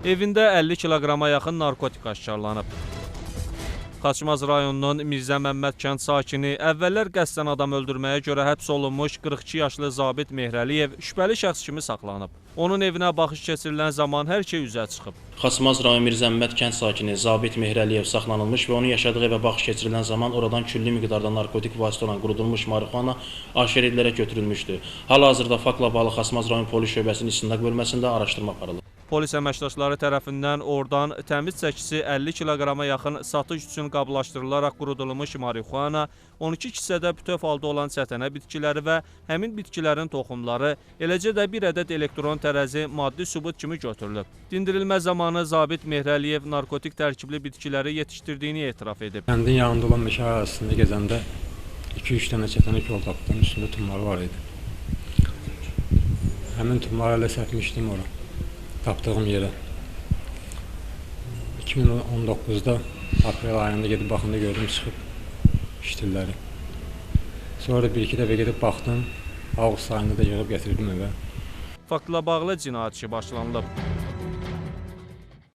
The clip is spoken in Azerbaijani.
Evində 50 kiloqrama yaxın narkotik aşkarlanıb. Xaçmaz rayonunun Mirzə Məmməd kənd sakini əvvəllər qəsdən adam öldürməyə görə həbs olunmuş 42 yaşlı zabit Mehrəliyev şübhəli şəxs kimi saxlanıb. Onun evinə baxış keçirilən zaman hər şey üzə çıxıb. Xaçmaz rayon Mirzəmmət kənd sakini Zabit Mehrəliyev saxlanılmış və onun yaşadığı evə baxış keçirilən zaman oradan külli miqdarda narkotik vasitə olan qurudulmuş marixuana aşkar edilərək götürülmüşdü. Hal-hazırda faktla bağlı Xaçmaz rayon polis şöbəsinin istintaq bölməsində araşdırma aparılır. Polis əməkdaşları tərəfindən oradan təmiz çəkisi 50 kiloqrama yaxın satış üçün qablaşdırılaraq qurudulmuş marixuana, 12 kisədə bütöv halda olan çətənə bitkiləri və həmin bitkilərin toxumları, eləcə də bir ədəd elektron tərəzi maddi sübut kimi götürülüb. Dindirilmə zamanı zabit Mehrəliyev narkotik tərkibli bitkiləri yetişdirdiyini etiraf edib. Kəndin yanında olan meşə ərazisində gezəndə 2-3 dənə çətənək yol tapdım, üstündə tumları var idi. Həmin tumları elə səpmişdim ora, tapdığım yerə. 2019-da aprel ayında gedib baxanda gördüm çıxıb iştilləri. Sonra bir-iki dəfə gedib baxdım, avqust ayında da yığıb gətirdim evə. Faktla bağlı cinayət işi başlanılıb.